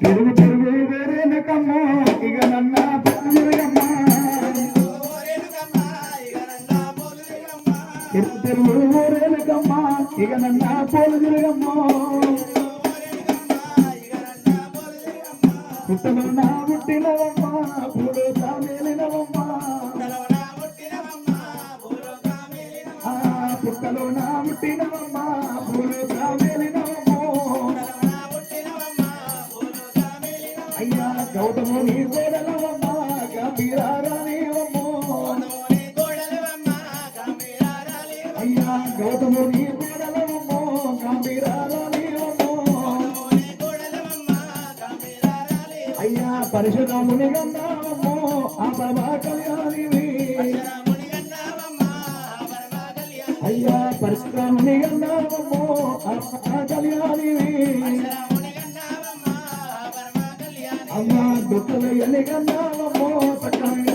తిరుగు తిరుగు వేరేనకమ్మ ఇక నన్న తిరుగమ్మ తిరుగు తిరుగు వేరేనకమ్మ ఇక నన్న పోలు తిరుగమ్మ పుట్టలో నా పుట్టినవమ్మ పూలు సామేలినవమ్మ పుట్టలో నా పుట్టినవమ్మ పూలు అయ్యా గౌతము నీ గోడలవమ్మో గంభీరారాణివమ్మో అయ్యా పరిశుద్ధముని గంధావమ్మో ఆ ప్రభా కళ్యాణివి. అయ్యా పరిశుద్ధముని గంధావమ్మో ఆ ప్రభా కళ్యాణివి. అమ్మా దుఃఖలు ఎన్ని గంధావమ్మో సకాయ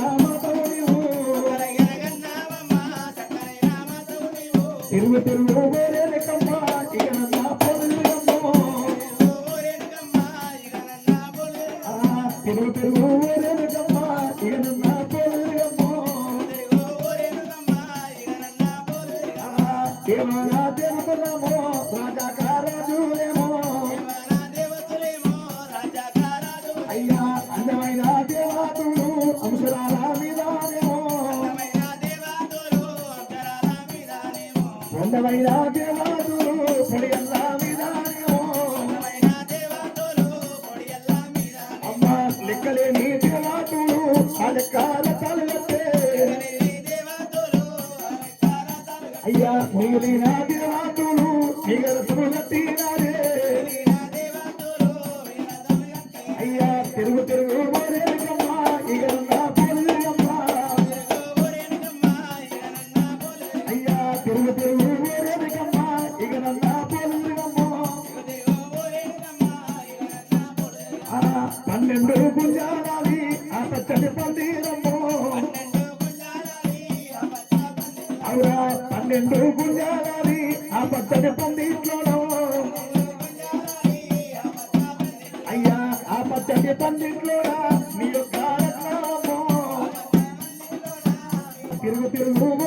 అయ్యా అందమైన దేవాతులు అంశరాల అందమైన దేవాతులు పొడియల్ల మీదానేమో అమ్మ లెక్కలేని దేవాతులు ఆ లెక్కల తలెత్తే అయ్యా మిగిలిన దేవాతులు మిగలతులు తీరారే అయ్యా తిరుగు తిరుగు మరేకమ్మ ఇగరన్న పొలుగమ్మ అయ్యా తిరుగు తిరుగు పన్నెండు గుంజాలాలి ఆ పచ్చడి పందిరమ్మో అవురా పన్నెండు గుంజాలాలి ఆ పచ్చడి పందిట్లో అయ్యా ఆ పచ్చడి పందిట్లో నీ యొక్క తిరుగు తిరుగు